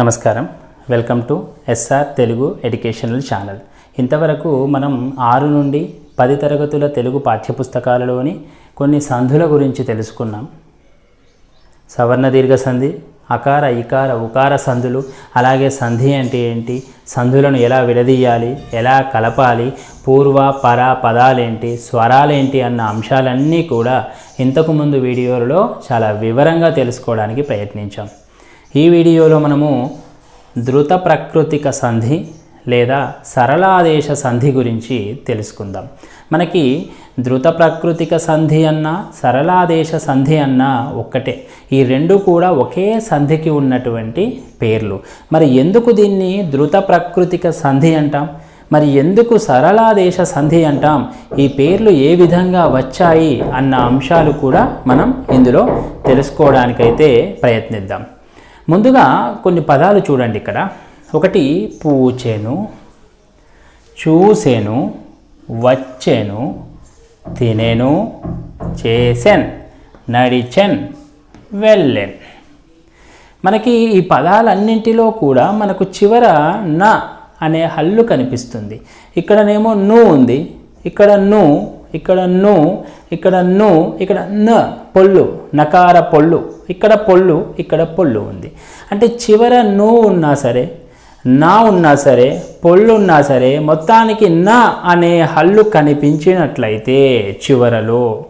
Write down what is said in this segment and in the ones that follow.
నమస్కారం. Welcome to S R Telugu educational channel. ఇంతవరకు మనం ఆరు నుండి పది తరగతుల తెలుగు పాఠ్యపుస్తకాలలోని కొన్ని సంధుల గురించి తెలుసుకున్నాం. సవర్ణ దీర్ఘ సంధి అకార ఇకార ఉకార సంధులు అలాగే సంధి అంటే ఏంటి సంధులను ఎలా విడదీయాలి ఎలా కలపాలి పూర్వ పర పదాలేంటి స్వరాలేంటి అన్న అంశాలన్నీ కూడా ఇంతకుముందు వీడియోలలో చాలా వివరంగా తెలుసుకోవడానికి ప్రయత్నించాం. ఈ వీడియోలో మనము ద్రుత ప్రకృతిక సంధి లేదా సరళాదేశ సంధి గురించి తెలుసుకుందాం. మనకి ధృత ప్రకృతిక సంధి అన్న సరళాదేశ సంధి అన్న ఒక్కటే. ఈ రెండు కూడా ఒకే సంధికి ఉన్నటువంటి పేర్లు. మరి ఎందుకు దీన్ని ధృత ప్రకృతిక సంధి అంటాం? మరి ఎందుకు సరళాదేశ సంధి అంటాం? ఈ పేర్లు ఏ విధంగా వచ్చాయి అన్న అంశాలు కూడా మనం ఇందులో తెలుసుకోవడానికైతే ప్రయత్నిద్దాం. ముందుగా కొన్ని పదాలు చూడండి ఇక్కడ. ఒకటి పూచెను చూసెను వచ్చెను తినెను చేసెన్ నడిచెన్ వెళ్ళెన్. మనకి ఈ పదాలన్నింటిలో కూడా మనకు చివర న అనే హల్లు కనిపిస్తుంది. ఇక్కడనేమో ను ఉంది ఇక్కడ ను ఇక్కడ ను ఇక్కడ ను ఇక్కడ న పొల్లు నకార పొల్లు. ఇక్కడ పొల్లు ఇక్కడ పొల్లు ఉంది. అంటే చివర ను ఉన్నా సరే నా ఉన్నా సరే పొళ్ళు ఉన్నా సరే మొత్తానికి నా అనే హల్లు కనిపించినట్లయితే చివరలో.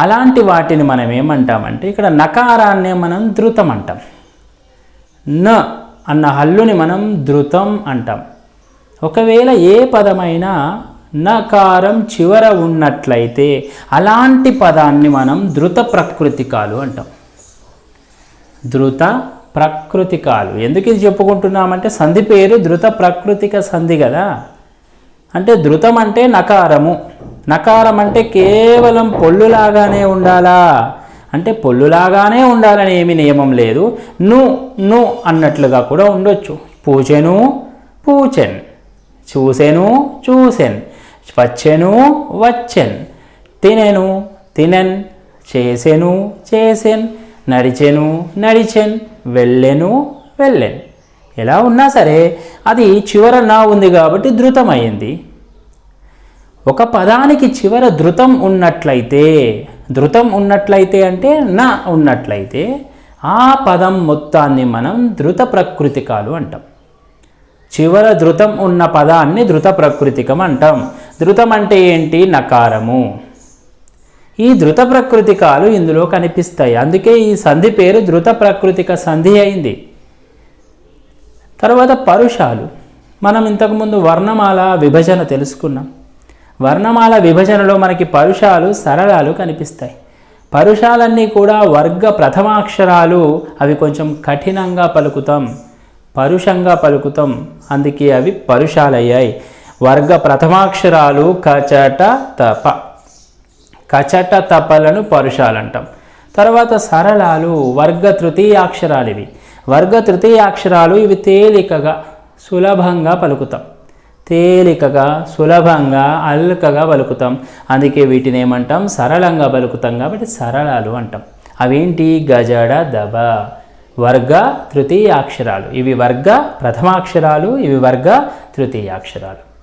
అలాంటి వాటిని మనం ఏమంటామంటే ఇక్కడ నకారాన్నే మనం ధృతం అంటాం. న అన్న హల్లుని మనం ధృతం అంటాం. ఒకవేళ ఏ పదమైనా నకారం చివర ఉన్నట్లయితే అలాంటి పదాన్ని మనం ధృత ప్రకృతికాలు అంటాం. ధృత ప్రకృతికాలు. ఎందుకు ఇది చెప్పుకుంటున్నామంటే సంధి పేరు ధృత ప్రకృతిక సంధి కదా. అంటే ధృతం అంటే నకారము. నకారం అంటే కేవలం పొల్లులాగానే ఉండాలా? అంటే పొల్లులాగానే ఉండాలని ఏమి నియమం లేదు. ను ను అన్నట్లుగా కూడా ఉండొచ్చు. పూచెను పూచెన్. చూసెను చూసెన్. వచ్చెను వచ్చెన్. తినెను తినెన్. చేసెను చేసెన్. నడిచెను నడిచెన్. వెళ్ళెను వెళ్ళెన్. ఎలా ఉన్నా సరే అది చివర నా ఉంది కాబట్టి ధృతమైంది ఒక పదానికి చివర ధృతం ఉన్నట్లయితే ధృతం ఉన్నట్లయితే అంటే నా ఉన్నట్లయితే ఆ పదం మొత్తాన్ని మనం ధృత ప్రకృతికాలు అంటాం. చివర ధృతం ఉన్న పదాన్ని ధృత ప్రకృతికం అంటాం. ధృతం అంటే ఏంటి? నకారము. ఈ ధృత ప్రకృతికాలు ఇందులో కనిపిస్తాయి. అందుకే ఈ సంధి పేరు ధృత ప్రకృతిక సంధి అయింది. తర్వాత పరుషాలు. మనం ఇంతకుముందు వర్ణమాల విభజన తెలుసుకున్నాం. వర్ణమాల విభజనలో మనకి పరుషాలు సరళాలు కనిపిస్తాయి. పరుషాలన్నీ కూడా వర్గ ప్రథమాక్షరాలు. అవి కొంచెం కఠినంగా పలుకుతాం. పరుషంగా పలుకుతాం. అందుకే అవి పరుషాలయ్యాయి. వర్గ ప్రథమాక్షరాలు కచట తప. కచట తపలను పరుషాలంటాం. తర్వాత సరళాలు వర్గ తృతీయాక్షరాలు ఇవి వర్గ తృతీయాక్షరాలు ఇవి తేలికగా సులభంగా పలుకుతాం. తేలికగా సులభంగా అల్కగా పలుకుతాం. అందుకే వీటిని ఏమంటాం? సరళంగా పలుకుతాం కాబట్టి సరళాలు అంటాం. అవేంటి? గజడ దబ. వర్గ తృతీయాక్షరాలు. ఇవి వర్గ ప్రథమాక్షరాలు ఇవి వర్గ తృతీయాక్షరాలు.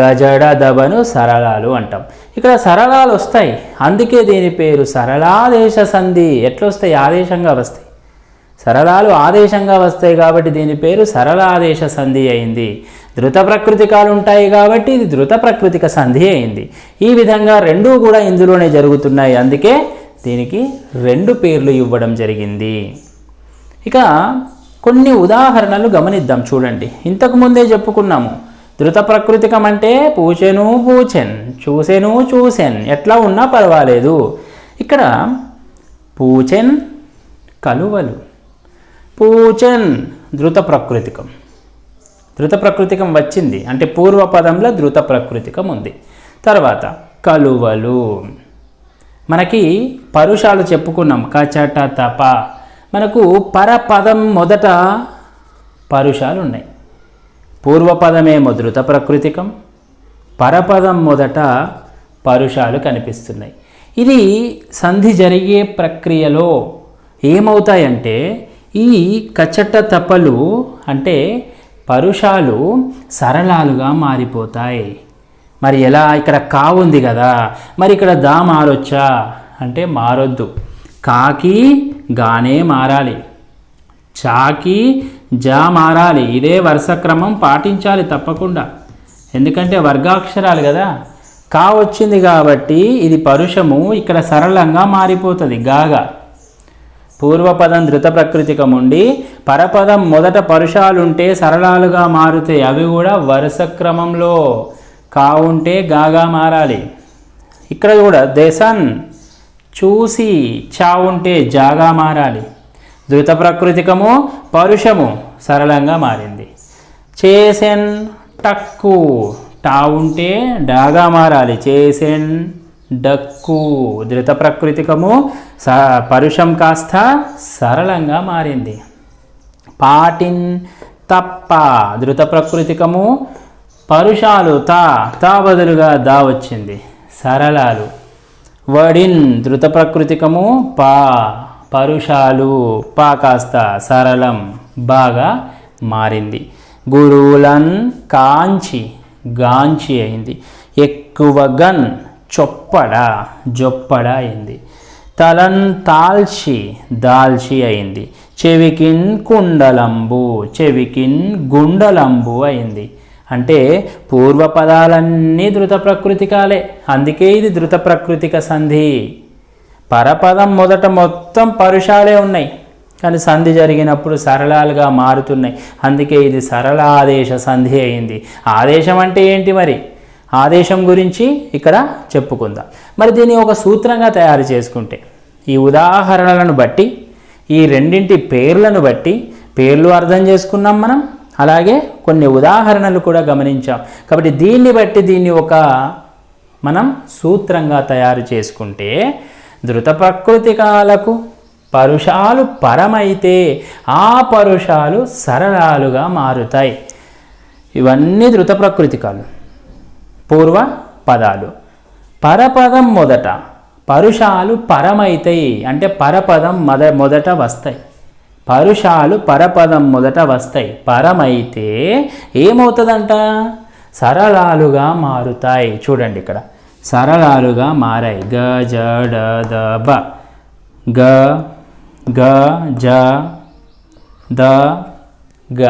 గజడ దబను సరళాలు అంటాం. ఇక్కడ సరళాలు వస్తాయి. అందుకే దీని పేరు సరళాదేశ సంధి. ఎట్లా వస్తాయి ఆదేశంగా వస్తాయి. సరళాలు ఆదేశంగా వస్తాయి కాబట్టి దీని పేరు సరళాదేశ సంధి అయింది. ధృత ప్రకృతికాలు ఉంటాయి కాబట్టి ఇది ధృత ప్రకృతిక సంధి అయింది. ఈ విధంగా రెండూ కూడా ఇందులోనే జరుగుతున్నాయి. అందుకే దీనికి రెండు పేర్లు ఇవ్వడం జరిగింది. ఇక కొన్ని ఉదాహరణలు గమనిద్దాం చూడండి. ఇంతకు ముందే చెప్పుకున్నాము. ధృత ప్రకృతికం అంటే పూచెను పూచెన్ చూసెను చూసెన్. ఎట్లా ఉన్నా పర్వాలేదు. ఇక్కడ పూచెన్ కలువలు. పూచెన్ ధృత ప్రకృతికం. ధృత ప్రకృతికం వచ్చింది. అంటే పూర్వపదంలో ధృత ప్రకృతికం ఉంది. తర్వాత కలువలు. మనకి పరుషాలు చెప్పుకున్నాం. కచట తప మనకు పరపదం మొదట పరుషాలు ఉన్నాయి పూర్వపదమేమో ధృత ప్రకృతికం పరపదం మొదట పరుషాలు కనిపిస్తున్నాయి. ఇది సంధి జరిగే ప్రక్రియలో ఏమవుతాయంటే ఈ కచట తపలు అంటే పరుషాలు సరళాలుగా మారిపోతాయి. మరి ఎలా? ఇక్కడ కా ఉంది కదా. మరి ఇక్కడ దా మారొచ్చా? అంటే మారొద్దు. కాకి గానే మారాలి. చాకి జా మారాలి ఇదే వరుస క్రమం పాటించాలి తప్పకుండా. ఎందుకంటే వర్గాక్షరాలు కదా. కా వచ్చింది కాబట్టి ఇది పరుషము ఇక్కడ సరళంగా మారిపోతుంది గాగా. పూర్వపదం ధృత ప్రకృతికం ఉండి పరపదం మొదట పరుషాలుంటే సరళాలుగా మారుతాయి అవి కూడా వరుస క్రమంలో కా ఉంటే గాగా మారాలి. ఇక్కడ కూడా దేశన్ చూసి చా ఉంటే జాగా మారాలి. ధృత ప్రకృతికము పరుషము సరళంగా మారింది. చేసెన్ టక్కు టా ఉంటే డాగా మారాలి. చేసెన్ డక్కు ధృత ప్రకృతికము స పరుషం కాస్త సరళంగా మారింది. పాటిన్ తప్ప ధృత ప్రకృతికము పరుషాలు తా తా బదులుగా దా వచ్చింది. సరళాలు. వడిన్ ధృత ప్రకృతికము పా పరుషాలు పా కాస్త సరళం బాగా మారింది. గురువులన్ కాంచి గాంచి అయింది. ఎక్కువ గన్ చొప్పడ జొప్పడ అయింది. తలన్ తాల్చి దాల్చి అయింది. చెవికిన్ కుండలంబు చెవికిన్ గుండలంబు అయింది. అంటే పూర్వ పదాలన్నీ ధృత ప్రకృతికాలే. అందుకే ఇది ధృత ప్రకృతిక సంధి. పరపదం మొదట మొత్తం పరుషాలే ఉన్నాయి. కానీ సంధి జరిగినప్పుడు సరళాలుగా మారుతున్నాయి. అందుకే ఇది సరళ ఆదేశ సంధి అయింది. ఆదేశం అంటే ఏంటి మరి? ఆదేశం గురించి ఇక్కడ చెప్పుకుందాం. మరి దీన్ని ఒక సూత్రంగా తయారు చేసుకుంటే ఈ ఉదాహరణలను బట్టి ఈ రెండింటి పేర్లను బట్టి పేర్లు అర్థం చేసుకున్నాం మనం. అలాగే కొన్ని ఉదాహరణలు కూడా గమనించాం. కాబట్టి దీన్ని బట్టి దీన్ని ఒక మనం సూత్రంగా తయారు చేసుకుంటే ధృత ప్రకృతికాలకు పరుషాలు పరమైతే ఆ పరుషాలు సరళాలుగా మారుతాయి. ఇవన్నీ ధృత ప్రకృతికాలు పూర్వ పదాలు. పరపదం మొదట. పరుషాలు పరమైతాయి అంటే పరపదం మొద మొదట వస్తాయి. పరుషాలు పరపదం మొదట వస్తాయి. పరమైతే ఏమవుతుందంట? సరళాలుగా మారుతాయి. చూడండి ఇక్కడ. సరళాలుగా మారాయి. గ జ డ ద బ. గ గ జ ద గ.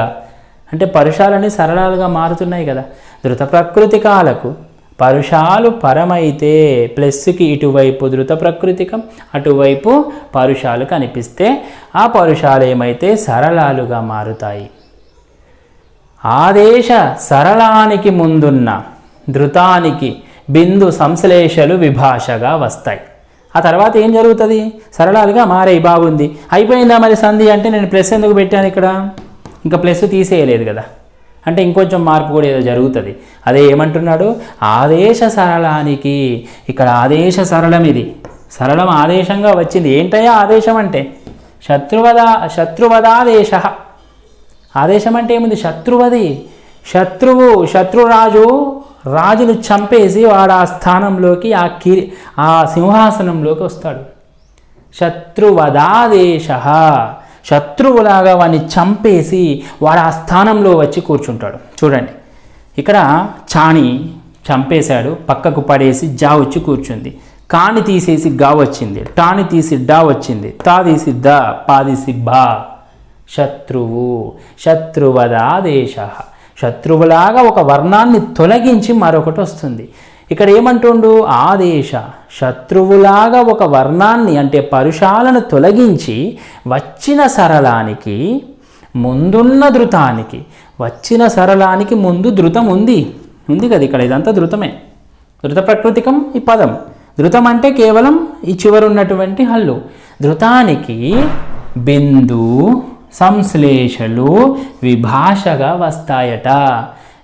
అంటే పరుషాలన్నీ సరళాలుగా మారుతున్నాయి కదా. ధృత ప్రకృతికాలకు పరుషాలు పరమైతే ప్లస్కి ఇటువైపు ధృత ప్రకృతికం అటువైపు పరుషాలు కనిపిస్తే ఆ పరుషాలు ఏమైతే సరళాలుగా మారుతాయి. ఆదేశ సరళానికి ముందున్న ధృతానికి బిందు సంశ్లేషలు విభాషగా వస్తాయి. ఆ తర్వాత ఏం జరుగుతుంది? సరళాలుగా మారాయి బాగుంది అయిపోయిందా మరి సంధి అంటే నేను ప్లస్ ఎందుకు పెట్టాను ఇక్కడ? ఇంకా ప్లస్ తీసేయలేదు కదా. అంటే ఇంకొంచెం మార్పు కూడా ఏదో జరుగుతుంది. అదే ఏమంటున్నాడు? ఆదేశ సరళానికి ఇక్కడ ఆదేశ సరళం ఇది. సరళం ఆదేశంగా వచ్చింది. ఏంటయ్యా ఆదేశం అంటే? శత్రువదా శత్రువదాదేశ. ఆదేశం అంటే ఏముంది? శత్రువది. శత్రువు శత్రురాజు రాజును చంపేసి వాడు ఆ స్థానంలోకి ఆ కిరి ఆ సింహాసనంలోకి వస్తాడు. శత్రువదాదేశ. శత్రువులాగా వాడిని చంపేసి వాడు ఆ స్థానంలో వచ్చి కూర్చుంటాడు. చూడండి ఇక్కడ చాణి చంపేశాడు పక్కకు పడేసి జా వచ్చి కూర్చుంది. కాని తీసేసి గా వచ్చింది టాని తీసి డా వచ్చింది తా తీసి ద పా తీసి బా. శత్రువు శత్రువదాదేశ. శత్రువులాగా ఒక వర్ణాన్ని తొలగించి మరొకటి వస్తుంది. ఇక్కడ ఏమంటుండు? ఆదేశ. శత్రువులాగా ఒక వర్ణాన్ని అంటే పరుషాలను తొలగించి వచ్చిన సరళానికి ముందున్న ధృతానికి వచ్చిన సరళానికి ముందు ధృతం ఉంది. ఉంది కదా ఇక్కడ ఇదంతా ధృతమే. ధృత ప్రకృతికం ఈ పదం. ధృతం అంటే కేవలం ఈ చివరి ఉన్నటువంటి హల్లు. ధృతానికి బిందు సంశ్లేషలు విభాషగా వస్తాయట.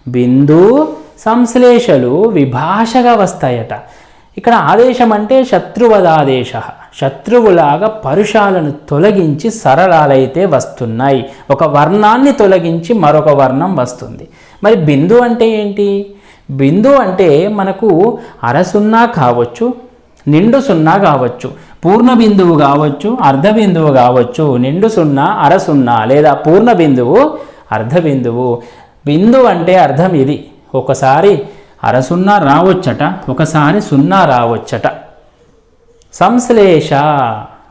బిందు సంశ్లేషలు విభాషగా వస్తాయట. ఇక్కడ ఆదేశం అంటే శత్రువదాదేశ. శత్రువులాగా పరుషాలను తొలగించి సరళాలైతే వస్తున్నాయి. ఒక వర్ణాన్ని తొలగించి మరొక వర్ణం వస్తుంది. మరి బిందు అంటే ఏంటి? బిందు అంటే మనకు అరసున్నా కావచ్చు నిండు సున్నా కావచ్చు. పూర్ణ బిందువు కావచ్చు అర్ధ బిందువు కావచ్చు. నిండు సున్నా అర సున్నా లేదా పూర్ణ బిందువు అర్ధ బిందువు. బిందువు అంటే అర్థం ఇది. ఒకసారి అర సున్నా రావచ్చట ఒకసారి సున్నా రావచ్చట. సంశ్లేష.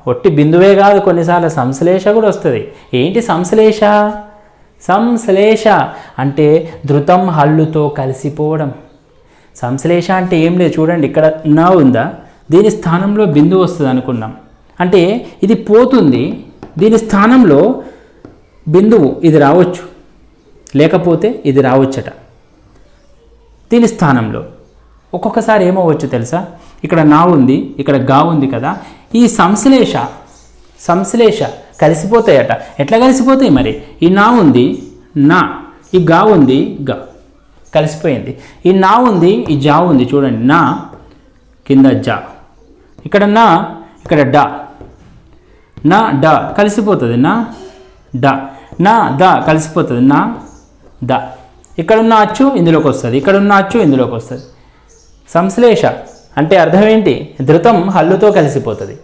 ఒట్టి బిందువే కాదు కొన్నిసార్లు సంశ్లేష కూడా వస్తుంది. ఏంటి సంశ్లేష? సంశ్లేష అంటే ధృతం హల్లుతో కలిసిపోవడం. సంశ్లేష అంటే ఏం లేదు. చూడండి ఇక్కడ నా ఉందా? దీని స్థానంలో బిందువు వస్తుంది అనుకున్నాం. అంటే ఇది పోతుంది దీని స్థానంలో బిందువు ఇది రావచ్చు. లేకపోతే ఇది రావచ్చట. దీని స్థానంలో. ఒక్కొక్కసారి ఏమవ్వచ్చు తెలుసా? ఇక్కడ నా ఉంది ఇక్కడ గా ఉంది కదా. ఈ సంశ్లేష సంశ్లేష కలిసిపోతాయట. ఎట్లా కలిసిపోతాయి మరి? ఈ నా ఉంది నా. ఈ గా ఉంది గా. కలిసిపోయింది. ఈ నా ఉంది ఈ జా ఉంది. చూడండి నా కింద జా. ఇక్కడ నా ఇక్కడ డ. నా డ కలిసిపోతుంది. నా డ. నా ద కలిసిపోతుంది. నా ద. ఇక్కడ ఉన్న అచ్చు ఇందులోకి వస్తుంది. ఇక్కడ ఉన్న అచ్చు ఇందులోకి వస్తుంది. సంశ్లేష అంటే అర్థం ఏంటి ధృతం హల్లుతో కలిసిపోతుంది.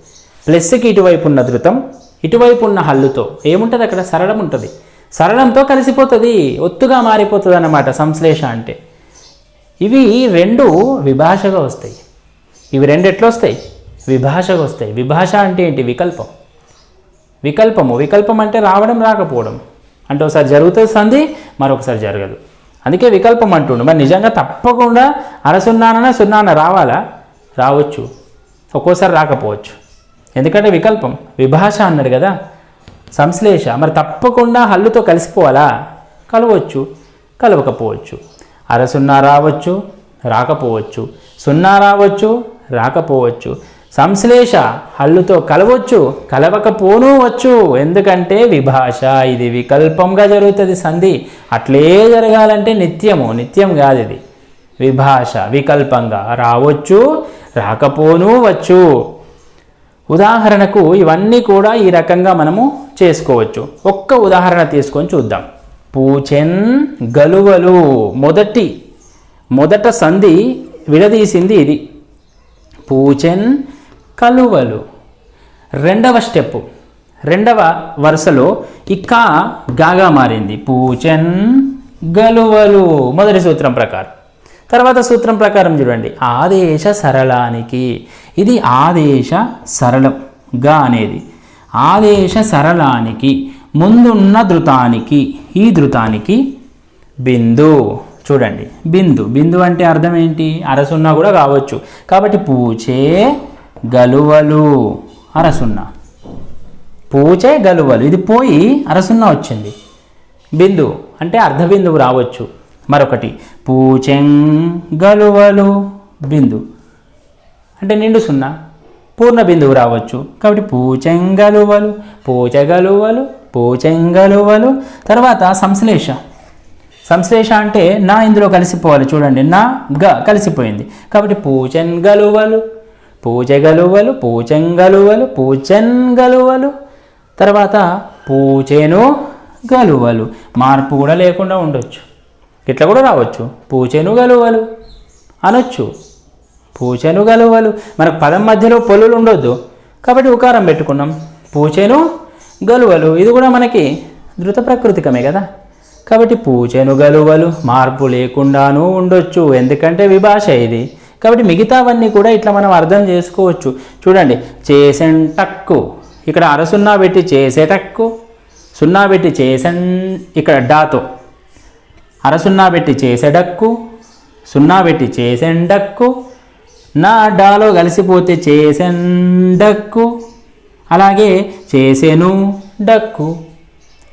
ప్లస్కి ఇటువైపు ఉన్న ధృతం ఇటువైపు ఉన్న హల్లుతో. ఏముంటుంది అక్కడ? సరళం ఉంటుంది. సరళంతో కలిసిపోతుంది. ఒత్తుగా మారిపోతుంది అన్నమాట సంశ్లేష అంటే. ఇవి రెండు విభాషగా వస్తాయి. ఇవి రెండు ఎట్లా విభాషకు వస్తాయి. విభాష అంటే ఏంటి? వికల్పం. వికల్పము. వికల్పం అంటే రావడం రాకపోవడం. అంటే ఒకసారి జరుగుతుంది సంధి మరొకసారి జరగదు. అందుకే వికల్పం అంటుండు. మరి నిజంగా తప్పకుండా అరసున్నానన సున్నాన రావాలా? రావచ్చు. ఒక్కోసారి రాకపోవచ్చు. ఎందుకంటే వికల్పం. విభాష అన్నాడు కదా. సంశ్లేష. మరి తప్పకుండా హల్లుతో కలిసిపోవాలా? కలవచ్చు. కలవకపోవచ్చు. అరసున్నా రావచ్చు రాకపోవచ్చు. సున్నా రావచ్చు రాకపోవచ్చు. సంశ్లేష హల్లుతో కలవచ్చు కలవకపోనూ వచ్చు. ఎందుకంటే విభాష ఇది వికల్పంగా జరుగుతుంది సంధి. అట్లే జరగాలంటే నిత్యము నిత్యం కాదు ఇది. విభాష వికల్పంగా రావచ్చు రాకపోనూ వచ్చు. ఉదాహరణకు ఇవన్నీ కూడా ఈ రకంగా మనము చేసుకోవచ్చు. ఒక్క ఉదాహరణ తీసుకొని చూద్దాం. పూచెన్ గలువలు. మొదటి మొదట సంధి విడదీసింది ఇది. పూచెన్ కలువలు. రెండవ స్టెప్ రెండవ వరుసలో ఇక్క గాగా మారింది. పూచెన్ గలువలు. మొదటి సూత్రం ప్రకారం. తర్వాత సూత్రం ప్రకారం చూడండి. ఆదేశ సరళానికి. ఇది ఆదేశ సరళం గా అనేది. ఆదేశ సరళానికి. ముందున్న ధృతానికి. ఈ ధృతానికి బిందు. చూడండి. బిందు. బిందు అంటే అర్థం ఏంటి? అరసున్నా కూడా కావచ్చు. కాబట్టి పూచే గలువలు. అరసున్నా. పూచే గలువలు. ఇది పోయి అరసున్నా వచ్చింది. బిందు అంటే అర్ధ బిందువు రావచ్చు. మరొకటి పూచెం గలువలు. బిందు అంటే నిండు సున్నా. పూర్ణ బిందువు రావచ్చు. కాబట్టి పూచెంగలువలు పూచగలువలు పూచెంగలువలు తర్వాత సంశ్లేష. సంశ్లేష అంటే నా ఇందులో కలిసిపోవాలి. చూడండి నా గ కలిసిపోయింది. కాబట్టి పూచెంగలువలు పూజగలువలు పూచంగలువలు పూచెంగలువలు తర్వాత పూచెను గలువలు. మార్పు కూడా లేకుండా ఉండొచ్చు. ఇట్లా కూడా రావచ్చు. పూచెను గలువలు అనొచ్చు. పూచెను గలువలు. మనకు పదం మధ్యలో పొల్లులు ఉండొద్దు. కాబట్టి ఉకారం పెట్టుకున్నాం. పూచెను గలువలు. ఇది కూడా మనకి ధృత ప్రకృతికమే కదా. కాబట్టి పూచెను గలువలు. మార్పు లేకుండానూ ఉండొచ్చు. ఎందుకంటే విభాష ఇది. కాబట్టి మిగతావన్నీ కూడా ఇట్లా మనం అర్థం చేసుకోవచ్చు. చూడండి చేసెన్ టక్కు. ఇక్కడ అర సున్నా పెట్టి చేసేటక్కు సున్నా పెట్టి చేసెన్ ఇక్కడ డాతో. అర సున్నా పెట్టి చేసేడక్కు సున్నా పెట్టి చేసెండక్కు నా డాలో కలిసిపోతే చేసెండక్కు అలాగే చేసెను డక్కు.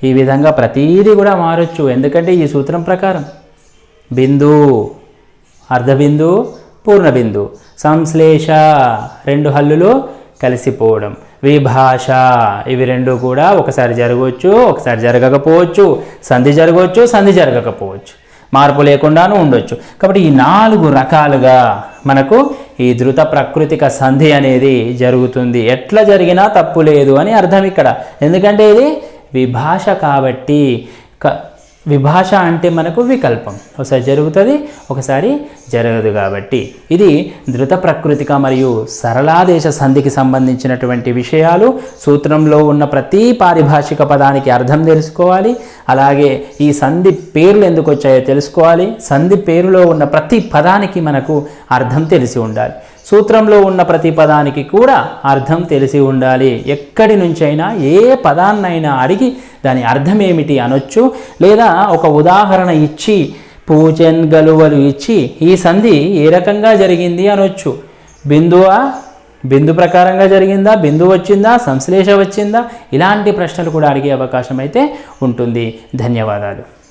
ఈ విధంగా ప్రతీది కూడా మారొచ్చు. ఎందుకంటే ఈ సూత్రం ప్రకారం. బిందు అర్ధబిందు పూర్ణబిందు. సంశ్లేష రెండు హల్లులు కలిసిపోవడం. విభాష ఇవి రెండు కూడా ఒకసారి జరగవచ్చు ఒకసారి జరగకపోవచ్చు సంధి జరగవచ్చు సంధి జరగకపోవచ్చు. మార్పు లేకుండాను ఉండొచ్చు. కాబట్టి ఈ నాలుగు రకాలుగా మనకు ఈ ధృత ప్రకృతిక సంధి అనేది జరుగుతుంది. ఎట్లా జరిగినా తప్పు లేదు అని అర్థం ఇక్కడ. ఎందుకంటే ఇది విభాష కాబట్టి క విభాష అంటే మనకు వికల్పం. ఒకసారి జరుగుతుంది ఒకసారి జరగదు కాబట్టి. ఇది ధృత ప్రకృతిక మరియు సరళాదేశ సంధికి సంబంధించినటువంటి విషయాలు. సూత్రంలో ఉన్న ప్రతి పారిభాషిక పదానికి అర్థం తెలుసుకోవాలి. అలాగే ఈ సంధి పేర్లు ఎందుకు వచ్చాయో తెలుసుకోవాలి. సంధి పేరులో ఉన్న ప్రతి పదానికి మనకు అర్థం తెలిసి ఉండాలి. సూత్రంలో ఉన్న ప్రతి పదానికి కూడా అర్థం తెలిసి ఉండాలి. ఎక్కడి నుంచైనా ఏ పదాన్నైనా అడిగి దాని అర్థం ఏమిటి అనొచ్చు. లేదా ఒక ఉదాహరణ ఇచ్చి పూచెన్ గలువలు ఇచ్చి ఈ సంధి ఏ రకంగా జరిగింది అనొచ్చు. బిందువా? బిందు ప్రకారంగా జరిగిందా? బిందు వచ్చిందా? సంశ్లేష వచ్చిందా? ఇలాంటి ప్రశ్నలు కూడా అడిగే అవకాశం అయితే ఉంటుంది. ధన్యవాదాలు.